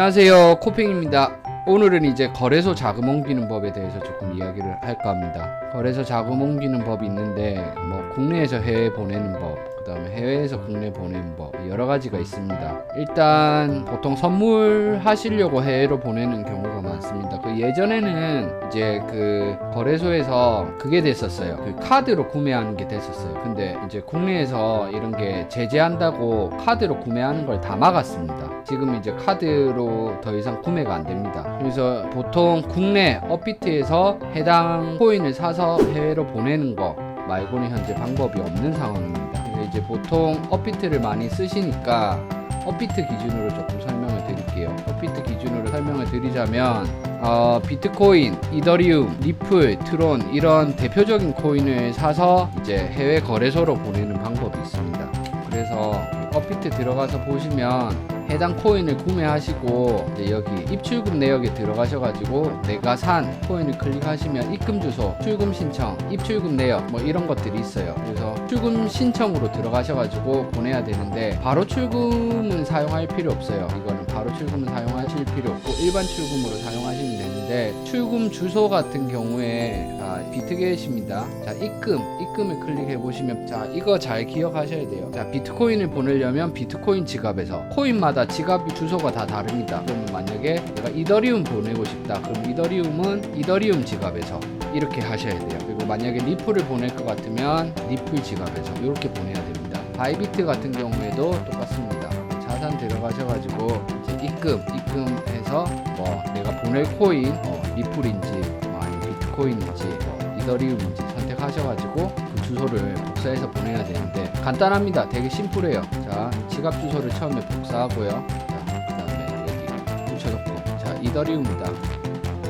안녕하세요. 코핑입니다. 오늘은 이제 거래소 자금 옮기는 법에 대해서 조금 이야기를 할까 합니다. 거래소 자금 옮기는 법이 있는데 뭐 국내에서 해외 보내는 법그 다음에 해외에서 국내 보내는 법 여러 가지가 있습니다. 일단 보통 선물 하시려고 해외로 보내는 경우가 많습니다. 그 예전에는 이제 그 거래소에서 그게 됐었어요. 그 카드로 구매하는 게 됐었어요. 근데 이제 국내에서 이런 게 제재한다고 카드로 구매하는 걸 다 막았습니다 지금 이제 카드로 더 이상 구매가 안 됩니다 그래서 보통 국내 업비트에서 해당 코인을 사서 해외로 보내는 거 말고는 현재 방법이 없는 상황입니다. 이제 보통 업비트를 많이 쓰시니까 업비트 기준으로 조금 설명을 드릴게요. 업비트 기준으로 설명을 드리자면 어, 비트코인, 이더리움, 리플, 트론 이런 대표적인 코인을 사서 이제 해외 거래소로 보내는 방법이 있습니다. 그래서 업비트 들어가서 보시면 해당 코인을 구매하시고 여기 입출금 내역에 들어가셔가지고 내가 산 코인을 클릭하시면 입금 주소, 출금 신청, 입출금 내역 뭐 이런 것들이 있어요. 그래서 출금 신청으로 들어가셔가지고 보내야 되는데 바로 출금은 사용할 필요 없어요. 이거는 바로 출금은 사용하실 필요 없고 일반 출금으로 사용하시면 되는데 출금 주소 같은 경우에 자, 비트겟입니다. 자 입금, 입금을 클릭해 보시면 자 이거 잘 기억하셔야 돼요. 자 비트코인을 보내려면 비트코인 지갑에서 코인마다 지갑 주소가 다 다릅니다. 그러면 만약에 내가 이더리움 보내고 싶다. 그럼 이더리움은 이더리움 지갑에서 이렇게 하셔야 돼요. 그리고 만약에 리플을 보낼 것 같으면 리플 지갑에서 이렇게 보내야 됩니다. 바이비트 같은 경우에도 똑같습니다. 자산 들어가셔가지고 입금, 입금 해서 뭐 내가 보낼 코인 어, 리플인지 뭐 아니면 비트코인인지 뭐 이더리움인지 선택하셔가지고 그 주소를 복사해서 보내야 되는데 간단합니다. 되게 심플해요. 자 지갑 주소를 처음에 복사하고요. 자 그다음에 여기 붙여놓고 자 이더리움이다.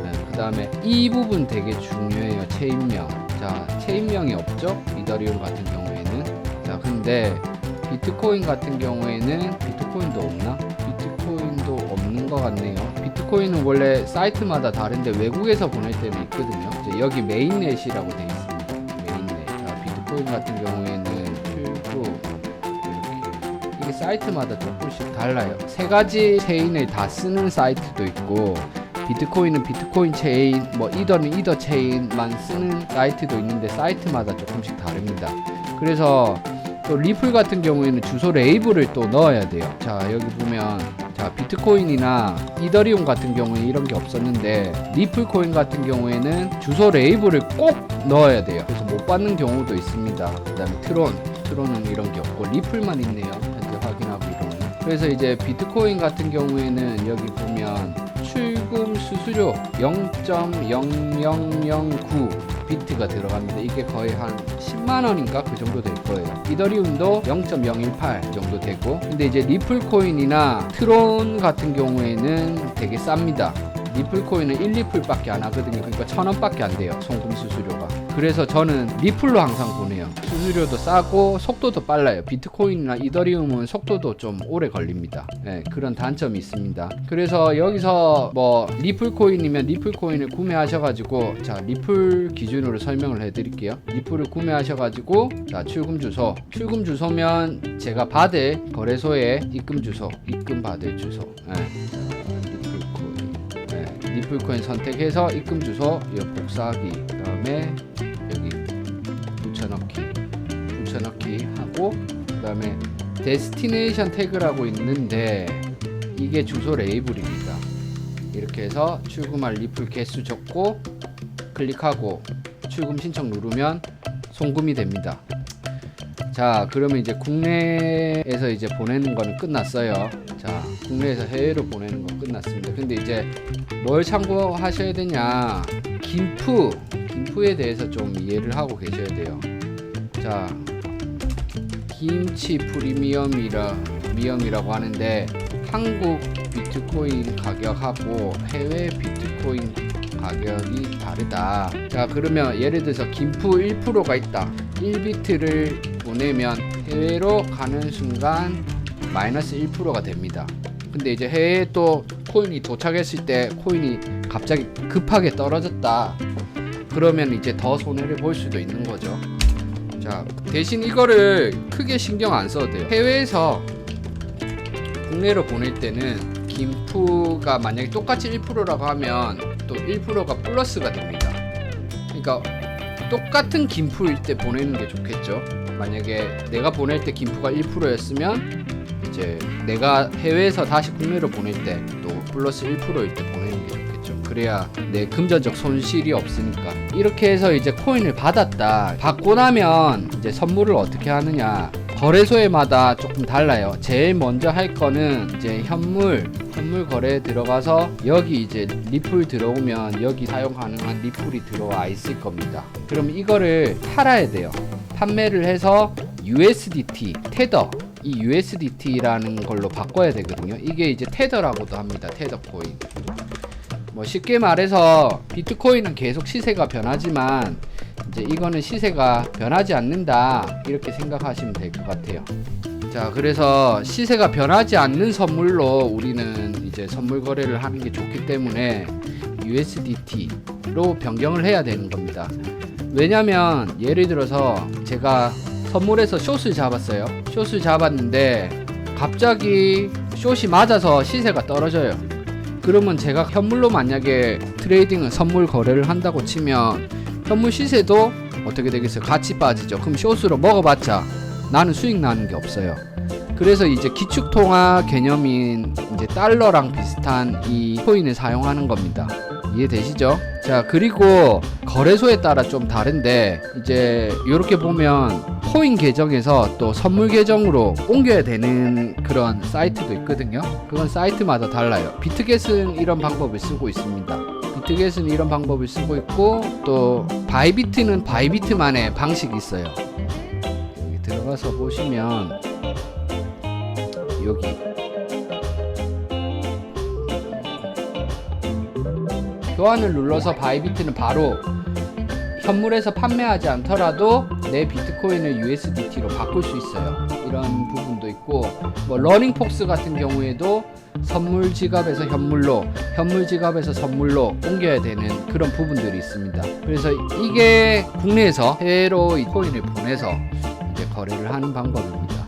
네, 그 다음에 이 부분 되게 중요해요. 체인명. 자, 체인명이 없죠? 이더리움 같은 경우에는. 자, 근데 비트코인 같은 경우에는 비트코인도 없나? 것 같네요. 비트코인은 원래 사이트마다 다른데 외국에서 보낼 때는 있거든요. 여기 메인넷이라고 되어 있습니다. 메인넷. 자, 비트코인 같은 경우에는 출구 이렇게 이게 사이트마다 조금씩 달라요. 세 가지 체인을 다 쓰는 사이트도 있고 비트코인은 비트코인 체인, 뭐 이더는 이더 체인만 쓰는 사이트도 있는데 사이트마다 조금씩 다릅니다. 그래서 또 리플 같은 경우에는 주소 레이블을 또 넣어야 돼요. 자 여기 보면 자 비트코인이나 이더리움 같은 경우에 이런 게 없었는데 리플 코인 같은 경우에는 주소 레이블을 꼭 넣어야 돼요. 그래서 못 받는 경우도 있습니다. 그다음에 트론, 트론은 이런 게 없고 리플만 있네요. 현재 확인하고 이런. 그래서 이제 비트코인 같은 경우에는 여기 보면 출금 수수료 0.0009 비트가 들어갑니다. 이게 거의 한 10만 원인가 그 정도 될 거예요. 이더리움도 0.018 정도 되고, 근데 이제 리플 코인이나 트론 같은 경우에는 되게 쌉니다. 리플 코인은 1, 리플밖에 안 하거든요. 그러니까 천 원밖에 안 돼요. 송금 수수료가. 그래서 저는 리플로 항상 보내요. 수수료도 싸고 속도도 빨라요. 비트코인이나 이더리움은 속도도 좀 오래 걸립니다. 네, 그런 단점이 있습니다. 그래서 여기서 뭐 리플 코인이면 리플 코인을 구매하셔가지고 자 리플 기준으로 설명을 해드릴게요. 리플을 구매하셔가지고 자 출금 주소, 출금 주소면 제가 받을 거래소에 입금 주소, 입금 받을 주소. 네. 리플코인 선택해서 입금 주소 이 복사하기 그 다음에 여기 붙여넣기 붙여넣기 하고 그 다음에 데스티네이션 태그라고 있는데 이게 주소 레이블입니다. 이렇게 해서 출금할 리플 개수 적고 클릭하고 출금 신청 누르면 송금이 됩니다. 자, 그러면 이제 국내에서 이제 보내는 거는 끝났어요. 자, 국내에서 해외로 보내는 거 끝났습니다. 근데 이제 뭘 참고하셔야 되냐? 김프, 김프에 대해서 좀 이해를 하고 계셔야 돼요. 자, 김치 프리미엄이라 미엄이라고 하는데 한국 비트코인 가격하고 해외 비트코인 가격이 다르다. 자, 그러면 예를 들어서 김프 1%가 있다. 1비트를 보내면 해외로 가는 순간 마이너스 1%가 됩니다. 근데 이제 해외에 또 코인이 도착했을 때 코인이 갑자기 급하게 떨어졌다. 그러면 이제 더 손해를 볼 수도 있는 거죠. 자, 대신 이거를 크게 신경 안 써도 돼요. 해외에서 국내로 보낼 때는 김프가 만약에 똑같이 1%라고 하면 또 1%가 플러스가 됩니다. 그러니까 똑같은 김프일 때 보내는 게 좋겠죠. 만약에 내가 보낼 때 김프가 1%였으면 이제 내가 해외에서 다시 국내로 보낼 때 또 플러스 1%일 때 보내는 게 좋겠죠. 그래야 내 금전적 손실이 없으니까. 이렇게 해서 이제 코인을 받았다. 받고 나면 이제 선물을 어떻게 하느냐. 거래소에마다 조금 달라요. 제일 먼저 할 거는 이제 현물, 현물 거래에 들어가서 여기 이제 리플 들어오면 여기 사용 가능한 리플이 들어와 있을 겁니다. 그럼 이거를 팔아야 돼요. 판매를 해서 USDT, 테더, 이 USDT라는 걸로 바꿔야 되거든요. 이게 이제 테더라고도 합니다. 테더 코인. 뭐 쉽게 말해서 비트코인은 계속 시세가 변하지만 이제 이거는 시세가 변하지 않는다 이렇게 생각하시면 될 것 같아요. 자 그래서 시세가 변하지 않는 선물로 우리는 이제 선물 거래를 하는 게 좋기 때문에 USDT로 변경을 해야 되는 겁니다. 왜냐면 예를 들어서 제가 선물에서 숏을 잡았어요. 숏을 잡았는데 갑자기 숏이 맞아서 시세가 떨어져요. 그러면 제가 현물로 만약에 트레이딩을 선물 거래를 한다고 치면 현물 시세도 어떻게 되겠어요? 같이 빠지죠. 그럼 숏으로 먹어봤자 나는 수익 나는 게 없어요. 그래서 이제 기축통화 개념인 이제 달러랑 비슷한 이 코인을 사용하는 겁니다. 이해되시죠? 자, 그리고 거래소에 따라 좀 다른데 이제 이렇게 보면 코인 계정에서 또 선물 계정으로 옮겨야 되는 그런 사이트도 있거든요. 그건 사이트마다 달라요. 비트겟은 이런 방법을 쓰고 있습니다. 비트겟은 이런 방법을 쓰고 있고 또 바이비트는 바이비트만의 방식이 있어요. 여기 들어가서 보시면 여기 교환을 눌러서 바이비트는 바로 현물에서 판매하지 않더라도 내 비트코인을 USDT로 바꿀 수 있어요. 이런 부분도 있고 뭐 러닝폭스 같은 경우에도 선물 지갑에서 현물로 현물 지갑에서 선물로 옮겨야 되는 그런 부분들이 있습니다. 그래서 이게 국내에서 해외로 이 코인을 보내서 이제 거래를 하는 방법입니다.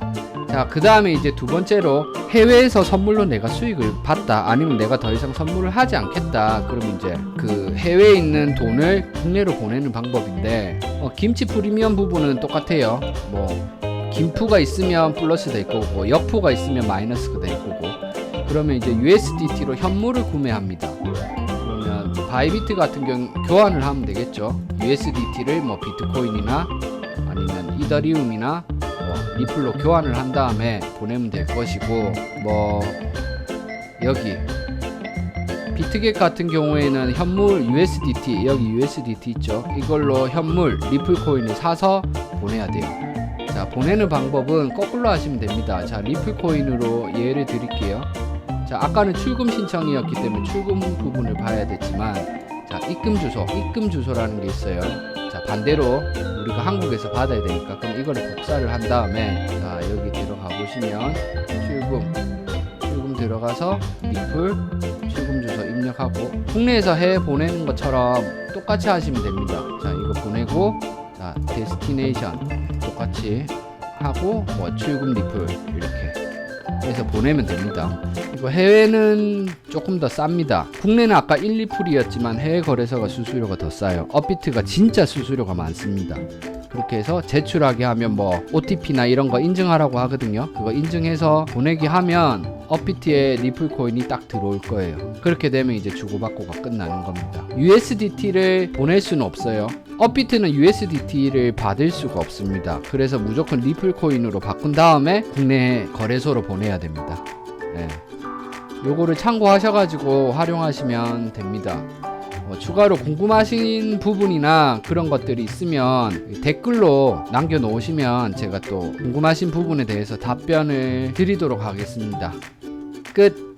자, 그 다음에 이제 두 번째로 해외에서 선물로 내가 수익을 받다. 아니면 내가 더 이상 선물을 하지 않겠다. 그러면 이제 그 해외에 있는 돈을 국내로 보내는 방법인데 어, 김치 프리미엄 부분은 똑같아요. 뭐 김프가 있으면 플러스 될 거고 역프가 있으면 마이너스가 될 거고. 그러면 이제 USDT로 현물을 구매합니다. 그러면 바이비트 같은 경우 교환을 하면 되겠죠. USDT를 뭐 비트코인이나 아니면 이더리움이나 뭐 리플로 교환을 한 다음에 보내면 될 것이고 뭐 여기 비트겟 같은 경우에는 현물 USDT 여기 USDT 있죠. 이걸로 현물 리플 코인을 사서 보내야 돼요. 자 보내는 방법은 거꾸로 하시면 됩니다. 자 리플 코인으로 예를 드릴게요. 자 아까는 출금 신청이었기 때문에 출금 부분을 봐야 됐지만 자 입금 주소 입금 주소라는 게 있어요 자 반대로 우리가 한국에서 받아야 되니까 그럼 이거를 복사를 한 다음에 자 여기 들어가 보시면 출금 출금 들어가서 리플 출금 주소 입력하고 국내에서 해외 보내는 것처럼 똑같이 하시면 됩니다. 자 이거 보내고 자 데스티네이션 똑같이 하고 뭐 출금 리플 이렇게 해서 보내면 됩니다. 이거 해외는 조금 더 쌉니다. 국내는 아까 1, 2풀이었지만 해외 거래소가 수수료가 더 싸요. 업비트가 진짜 수수료가 많습니다. 그렇게 해서 제출하게 하면 뭐 OTP나 이런 거 인증하라고 하거든요. 그거 인증해서 보내기 하면 업비트에 리플 코인이 딱 들어올 거예요. 그렇게 되면 이제 주고받고가 끝나는 겁니다. USDT를 보낼 수는 없어요. 업비트는 USDT를 받을 수가 없습니다. 그래서 무조건 리플 코인으로 바꾼 다음에 국내 거래소로 보내야 됩니다. 네. 요거를 참고하셔가지고 활용하시면 됩니다. 어, 추가로 궁금하신 부분이나 그런 것들이 있으면 댓글로 남겨놓으시면 제가 또 궁금하신 부분에 대해서 답변을 드리도록 하겠습니다. 끝.